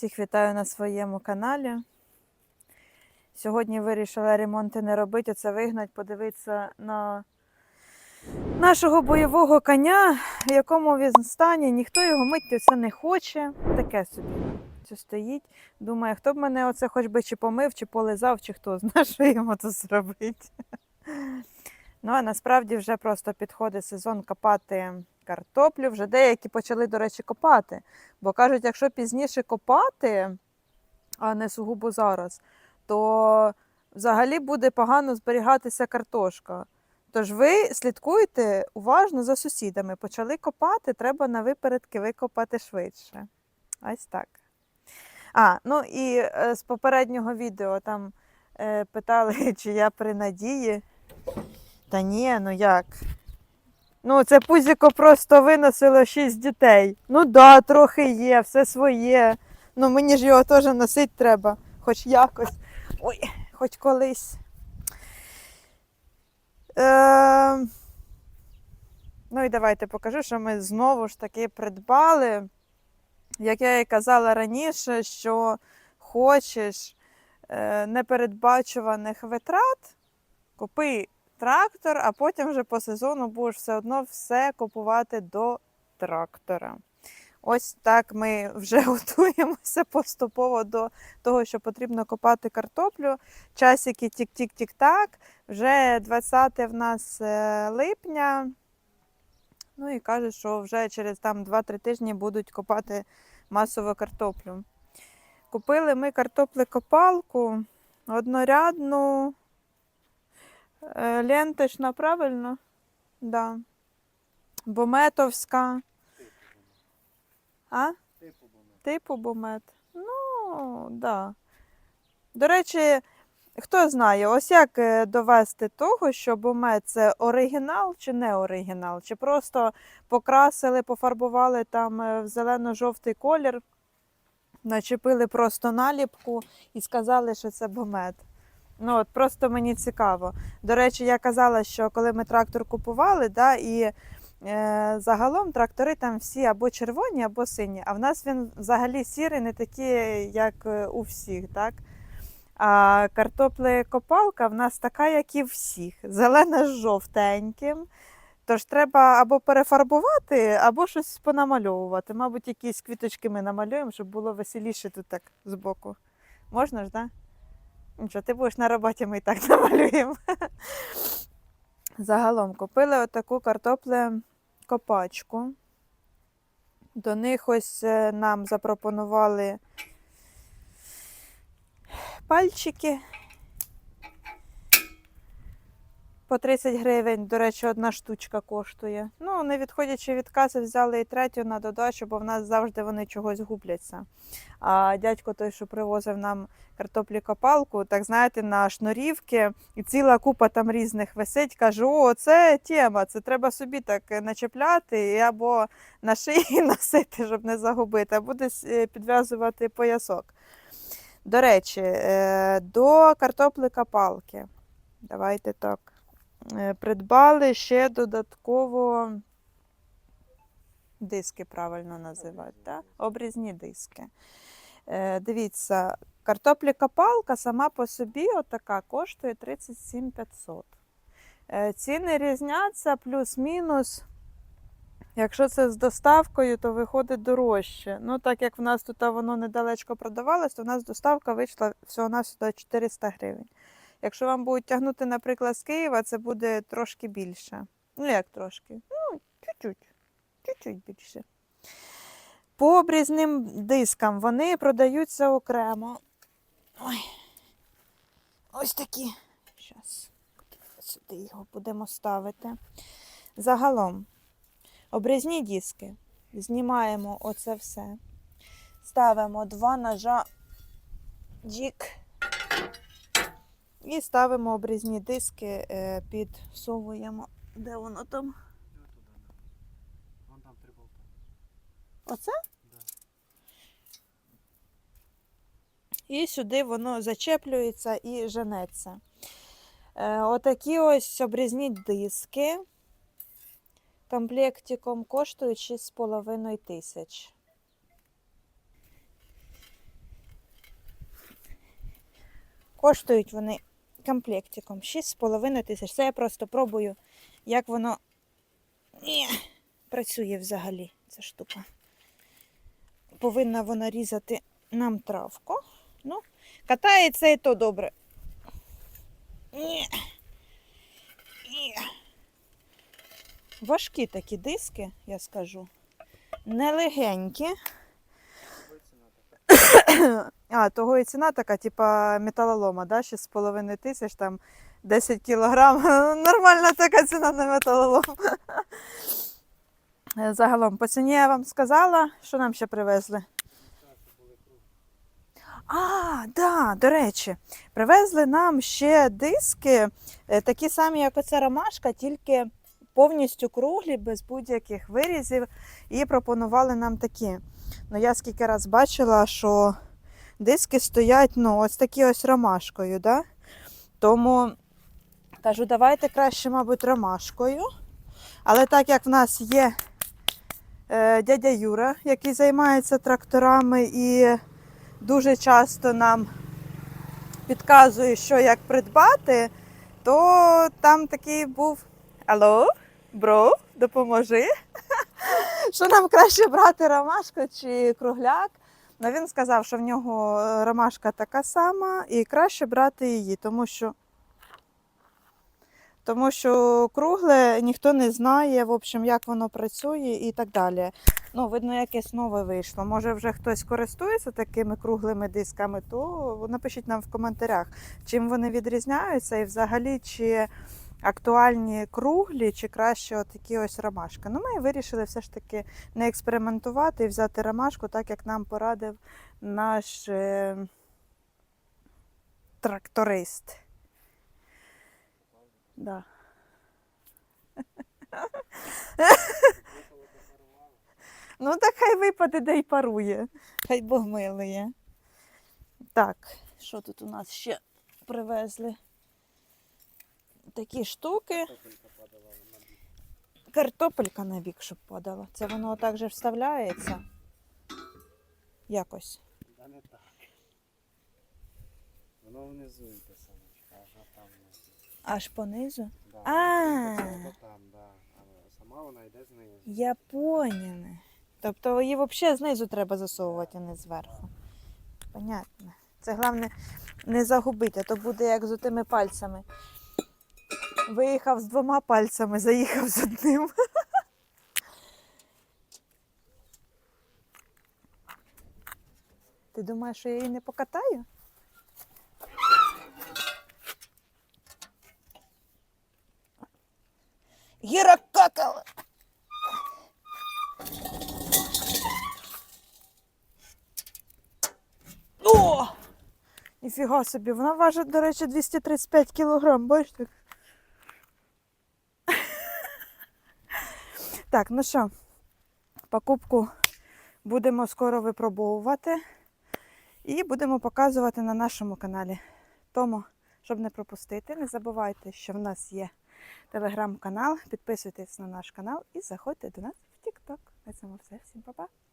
Всіх вітаю на своєму каналі. Сьогодні вирішила ремонти не робити, це вигнать, подивитися на нашого бойового коня, в якому він стані. Ніхто його мити це не хоче. Таке собі. Це стоїть. Думає, хто б мене оце хоч би чи помив, чи полизав, чи хто знає, що йому тут зробити. Ну, а насправді вже просто підходить сезон копати картоплю. Вже деякі почали, до речі, копати. Бо кажуть, якщо пізніше копати, а не сугубо зараз, то взагалі буде погано зберігатися картошка. Тож ви слідкуйте уважно за сусідами. Почали копати, треба на випередки викопати швидше. Ось так. А, ну і е, з попереднього відео там е, питали, чи я при надії. Та ні, ну як? Ну, це пузіко просто виносило шість дітей. Ну да, трохи є, все своє. Ну мені ж його теж носити треба, хоч якось. Ой, хоч колись. Е... Ну і давайте покажу, що ми знову ж таки придбали. Як я і казала раніше, що хочеш е, непередбачуваних витрат, купи трактор, а потім вже по сезону будеш все одно все купувати до трактора. Ось так ми вже готуємося поступово до того, що потрібно копати картоплю. Часики тік-тік-тік-так. Вже 20 в нас е, липня. Ну і каже, що вже через там 2-3 тижні будуть копати масово картоплю. Купили ми картоплекопалку однорядну, ленточна, правильно? Да. Бометовська. А? Типу бомет. Ну, да. До речі, хто знає, ось як е, довести того, що бомет це оригінал чи не оригінал, чи просто покрасили, пофарбували там е, в зелено-жовтий колір, начепили просто наліпку і сказали, що це бомет. Ну, от просто мені цікаво. До речі, я казала, що коли ми трактор купували, да, і Е, Загалом трактори там всі або червоні, або сині. А в нас він взагалі сірий, не такий, як е, у всіх. так? А картоплекопалка в нас така, як і всіх. Зелена з жовтеньким. Тож треба або перефарбувати, або щось понамальовувати. Мабуть, якісь квіточки ми намалюємо, щоб було веселіше тут так збоку. Можна ж, так? Да? Нічого, ти будеш на роботі, ми і так намалюємо. Загалом купили отаку картопле копачку. До них ось е, нам запропонували пальчики по 30 гривень. До речі, одна штучка коштує. Ну, не відходячи від каси, взяли і третю на додачу, бо в нас завжди вони чогось губляться. А дядько той, що привозив нам картоплі копалку, так знаєте, на шнурівки, і ціла купа там різних висить. Кажу, о, це тема, це треба собі так начепляти і або на шиї носити, щоб не загубити, а буде е, підв'язувати поясок. До речі, е, до картопли копалки. Давайте так. Е, Придбали ще додатково диски, правильно називати. Так? Обрізні диски. Е, Дивіться, картопля-копалка сама по собі отака коштує 37 500. Е, Ціни різняться плюс-мінус. Якщо це з доставкою, то виходить дорожче. Ну, так як в нас тут воно недалечко продавалось, то в нас доставка вийшла всього на 400 гривень. Якщо вам будуть тягнути, наприклад, з Києва, це буде трошки більше. Ну, як трошки? Ну, чуть-чуть. Чуть-чуть більше. По обрізним дискам вони продаються окремо. Ой. Ось такі. Зараз сюди його будемо ставити. Загалом, обрізні диски. Знімаємо оце все. Ставимо два ножа джік. І ставимо обрізні диски, е, підсовуємо. Де воно там? Вон там три болта. Оце? Да. І сюди воно зачеплюється і женеться. Е, Отакі ось обрізні диски комплектиком коштують 6,5 тисяч. Коштують вони комплектиком 6,5 тисяч. Це я просто пробую, як воно Ні, працює взагалі ця штука. Повинна вона різати нам травку. Ну, катається і то добре. Ні. Ні. Важкі такі диски, я скажу. Нелегенькі. А, того і ціна така, типа металолома, да? 6,5 тисяч, там 10 кілограм. Нормальна така ціна на металолом. Е, Загалом, по ціні я вам сказала, що нам ще привезли. А, да, до речі, привезли нам ще диски, е, такі самі, як оця ромашка, тільки повністю круглі, без будь-яких вирізів, і пропонували нам такі. Ну, я скільки раз бачила, що диски стоять, ну, ось такі ось ромашкою, да? Тому кажу, давайте краще, мабуть, ромашкою. Але так як в нас є е, дядя Юра, який займається тракторами і дуже часто нам підказує, що як придбати, то там такий був Алло, бро, допоможи. Що нам краще брати ромашку чи кругляк? Ну, він сказав, що в нього е, ромашка така сама, і краще брати її, тому що, тому що кругле ніхто не знає, в общем, як воно працює і так далі. Ну, видно, якесь нове вийшло. Може, вже хтось користується такими круглими дисками, то напишіть нам в коментарях, чим вони відрізняються, і взагалі чи актуальні круглі, чи краще отакі ось ромашки. Ну, ми вирішили все ж таки не експериментувати і взяти ромашку, так як нам порадив наш е, тракторист. Да. Ну, так хай випаде, де й парує. Хай Бог милує. Так, що тут у нас ще привезли? Такі штуки. Картопелька на бік, щоб подала. Це воно так же вставляється. Якось. Да не так. Воно внизу йде самочка, аж там внизу. Аж понизу. Да, А. йде там, да. А сама вона йде знизу. Я поняла. Тобто її взагалі знизу треба засовувати, а не зверху. Понятно. Це головне не загубити, а то буде як з тими пальцями. Виїхав з двома пальцями, заїхав з одним. Ти думаєш, що я її не покатаю? Гіра какала! О! Ніфіга собі, вона важить, до речі, 235 кілограм, бачите? Так, ну що, покупку будемо скоро випробовувати і будемо показувати на нашому каналі. Тому, щоб не пропустити, не забувайте, що в нас є телеграм-канал. Підписуйтесь на наш канал і заходьте до нас в TikTok. На цьому все. Всім па-па!